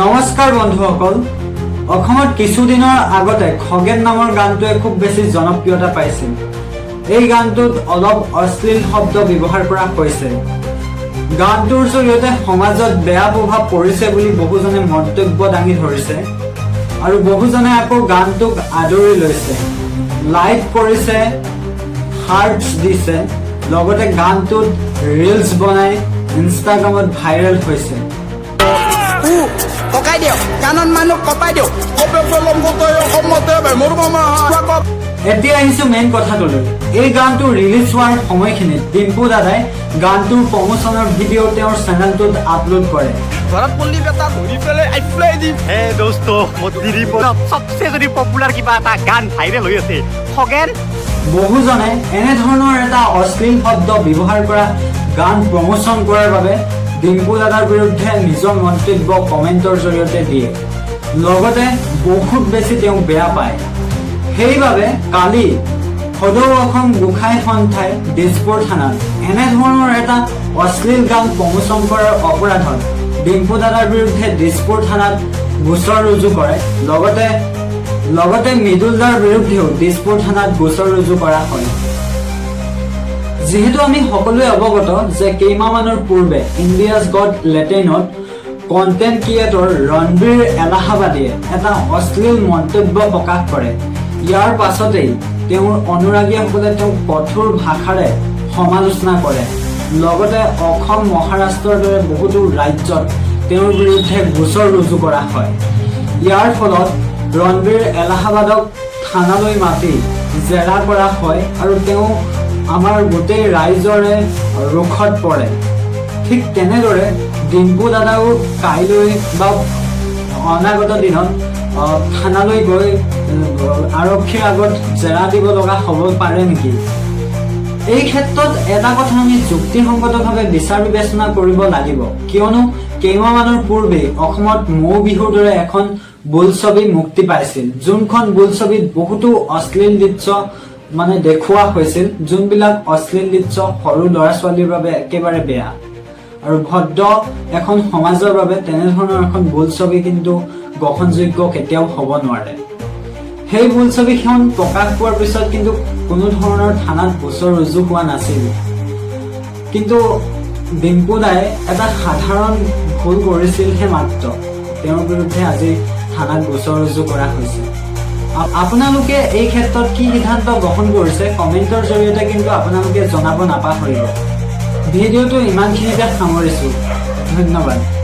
নমস্কাৰ বন্ধুসকল। অসমত কিছুদিনৰ আগতে খগেন নামৰ গানটোৱে খুব বেছি জনপ্ৰিয়তা পাইছিল। এই গানটোত অলপ অশ্লীল শব্দ ব্যৱহাৰ কৰা হৈছে। গানটোৰ জৰিয়তে সমাজত বেয়া প্ৰভাৱ পৰিছে বুলি বহুজনে মন্তব্য দাঙি ধৰিছে আৰু বহুজনে আকৌ গানটোক আদৰি লৈছে। লাইক কৰিছে, হাৰ্টছ দিছে, লগতে গানটোত ৰিলছ বনাই ইনষ্টাগ্ৰামত ভাইৰেল হৈছে। ককাই দিয়ক কাণত মানুহ কপাই দিয়ক কবে পেলম গোটেই অসমতে বেমুৰ এতিয়া আহিছো মেইন কথাটোলৈ। এই গানটো ৰিলিজ হোৱাৰ সময়খিনিত ডিম্পু দাদাই গানটোৰ প্ৰমোচনৰ ভিডিঅ' তেওঁৰ চেনেলটোত আপলোড কৰে। ঘৰত পল্লী বেটা ধৰি পেলাই আইফলাই দিম হে দোস্ত মোৰ দিলীপত চবচে যদি পপুলাৰ কিবা এটা গান ভাইৰেল হৈ আছে খগেন। বহুজনে এনেধৰণৰ এটা অশ্লীল শব্দ ব্যৱহাৰ কৰা গান প্ৰমোচন কৰাৰ বাবে ডিম্পু দাদাৰ বিৰুদ্ধে নিজৰ মন্তব্য কমেণ্টৰ জৰিয়তে দিয়ে। লগতে বহুত বেছি তেওঁক বেয়া পায়। সেইবাবে কালি সদৌ অসম গোসাঁই সন্থাই দিছপুৰ থানাত এনেধৰণৰ এটা অশ্লীল গান প্ৰমোচন কৰাৰ অপৰাধত ডিম্পু দাদাৰ বিৰুদ্ধে দিছপুৰ থানাত গোচৰ ৰুজু কৰে। লগতে লগতে মৃদুলদাৰ বিৰুদ্ধেও দিছপুৰ থানাত গোচৰ ৰুজু কৰা হয়। যিহেতু আমি সকলোৱে অৱগত যে কেইমাহমানৰ পূৰ্বে ইণ্ডিয়াজ গড লেটেইনত কণ্টেণ্ট ক্ৰিয়েটৰ ৰণবীৰ এলাহাবাদীয়ে এটা অশ্লীল মন্তব্য প্ৰকাশ কৰে। ইয়াৰ পাছতেই তেওঁৰ অনুৰাগীসকলে তেওঁক কঠোৰ ভাষাৰে সমালোচনা কৰে। লগতে অসম মহাৰাষ্ট্ৰৰ দৰে বহুতো ৰাজ্যত তেওঁৰ বিৰুদ্ধে গোচৰ ৰুজু কৰা হয়। ইয়াৰ ফলত ৰণবীৰ এলাহাবাদক থানালৈ মাতি জেৰা কৰা হয় আৰু তেওঁ আমাৰ গোটেই ৰাইজৰে ৰোষত পৰে। ঠিক তেনেদৰে ডিম্পু দাদাও কাইলৈ বা অনাগত দিনত থানালৈ গৈ আৰক্ষীৰ আগত জেৰা দিব লগা হ'ব পাৰে নেকি? এই ক্ষেত্ৰত এটা কথা আমি যুক্তিসংগতভাৱে বিচাৰ বিবেচনা কৰিব লাগিব। কিয়নো কেইমাহমানৰ পূৰ্বে অসমত মৌ বিহুৰ দৰে এখন বোলছবি মুক্তি পাইছিল, যোনখন বোলছবিত বহুতো অশ্লীল দৃশ্য মানে দেখুওৱা হৈছিল যোনবিলাক অশ্লীল দৃশ্য সৰু ল'ৰা ছোৱালীৰ বাবে একেবাৰে বেয়া। আৰু ভদ্ৰ এখন সমাজৰ বাবে তেনেধৰণৰ এখন বোলছবি কিন্তু গ্ৰহণযোগ্য কেতিয়াও হ'ব নোৱাৰে। সেই বোলছবিখন প্ৰকাশ পোৱাৰ পিছত কিন্তু কোনো ধৰণৰ থানাত গোচৰ ৰুজু হোৱা নাছিল। কিন্তু ডিম্পু দাই এটা সাধাৰণ ভুল কৰিছিলহে মাত্ৰ। তেওঁৰ বিৰুদ্ধে আজি থানাত গোচৰ ৰুজু কৰা হৈছে। আ- আপোনালোকে এই ক্ষেত্ৰত কি সিদ্ধান্ত গ্ৰহণ কৰিছে? কমেণ্টৰ জৰিয়তে কিন্তু আপোনালোকে জনাব নাপাহৰিব। ভিডিঅ'টো ইমানখিনিতে সামৰিছোঁ। ধন্যবাদ।